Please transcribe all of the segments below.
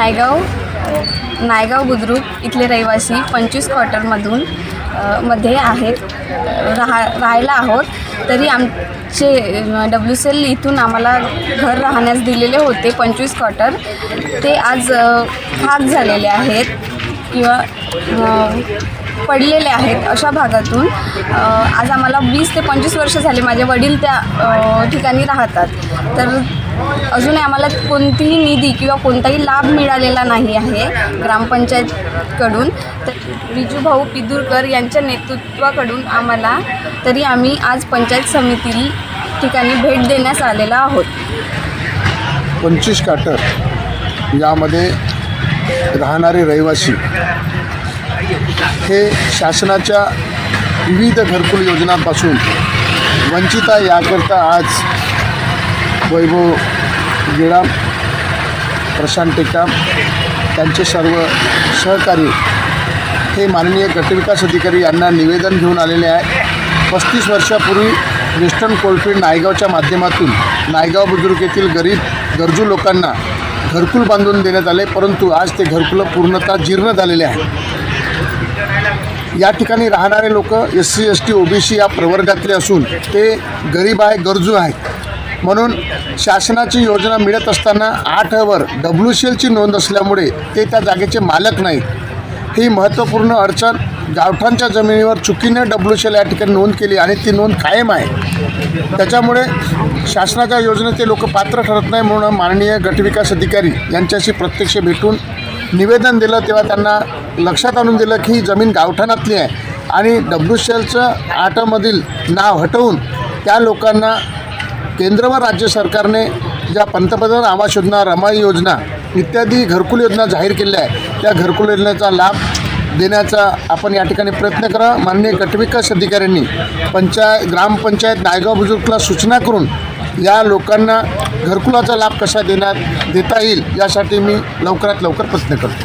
नायगाव नायगाव बुद्रुक इथले रहिवासी पंचवीस क्वार्टरमधून मध्ये आहेत. राहा राहायला आहोत. तरी आमचे डब्ल्यू सी एल इथून आम्हाला घर राहण्यास दिलेले होते पंचवीस क्वार्टर ते आज खाक झालेले आहेत किंवा पडलेले आहेत अशा भागातून. आज आम्हाला वीस ते पंचवीस वर्ष झाले माझे वडील त्या ठिकाणी राहतात. तर अजूनही आम्हाला कोणतीही निधी किंवा कोणताही लाभ मिळालेला नाही आहे ग्रामपंचायतकडून. तर विजूभाऊ पिदुरकर यांच्या नेतृत्वाकडून आम्हाला तरी आम्ही आज पंचायत समिती ठिकाणी भेट देण्यास आलेला आहोत. पंचवीस काटर यामध्ये राहणारे रहिवासी हे शासनाच्या विविध घरकुल योजनांपासून वंचित याकरता आज वैभव गिडाम प्रशांत टेकाम त्यांचे सर्व सहकारी हे माननीय गटविकास अधिकारी यांना निवेदन घेऊन आलेले आहे. पस्तीस वर्षापूर्वी वेस्टर्न कोलफिल्ड नायगावच्या माध्यमातून नायगाव बुद्रुक येथील गरीब गरजू लोकांना घरकुल बांधून देण्यात आले परंतु आज ते घरकुलं पूर्णतः जीर्ण झालेले आहे. या ठिकाणी राहणारे लोक S C S T O B C या प्रवर्गातले असून ते गरीब आहे गरजू आहेत. म्हणून शासनाची योजना मिळत असताना आठवर डब्ल्यू सी एलची नोंद असल्यामुळे ते त्या जागेचे मालक नाहीत. ही महत्त्वपूर्ण अडचण गावठांच्या जमिनीवर चुकीने डब्ल्यू सी एल या ठिकाणी नोंद केली आणि ती नोंद कायम आहे. त्याच्यामुळे शासनाच्या योजनेत ते लोक पात्र ठरत नाही म्हणून माननीय गटविकास अधिकारी यांच्याशी प्रत्यक्ष भेटून निवेदन दिलं तेव्हा त्यांना लक्षात आणून दिलं की ही जमीन गावठाणातली आहे आणि डब्ल्यू सी एलचं आटमधील नाव हटवून त्या लोकांना केंद्र व राज्य सरकारने ज्या पंतप्रधान आवास योजना रमाई योजना इत्यादी घरकुल योजना जाहीर केल्या आहे त्या घरकुल योजनेचा लाभ देण्याचा आपण या ठिकाणी प्रयत्न करा. माननीय गटविकास अधिकाऱ्यांनी पंचायत ग्रामपंचायत नायगाव बुजुर्गला सूचना करून या लोकांना घरकुलाचा लाभ कसा देण्यात देता येईल यासाठी मी लवकरात लवकर प्रयत्न करतो.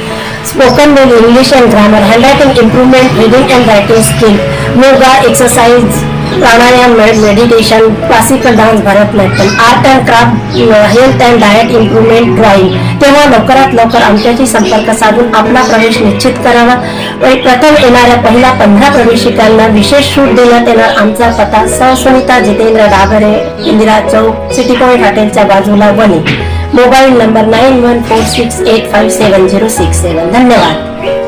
spoken word English and grammar, handwriting improvement, reading and writing skill, yoga, exercise, pranayam, med- meditation, classical dance, Bharatanatyam, art and craft, uh, health and diet improvement, drawing. तेव्हा लवकरात लवकर आमच्याशी संपर्क साधून आपला प्रवेश निश्चित करावा व प्रथम येणाऱ्या पहिल्या पंधरा प्रवेशिकांना विशेष सूट देण्यात येणार आमचा पत्ता सहसुनिता जितेंद्र डागरे इंदिरा चौक सिटी पॉईंट हॉटेलच्या बाजूला Wani mobile number nine one four six eight five seven zero six seven. धन्यवाद।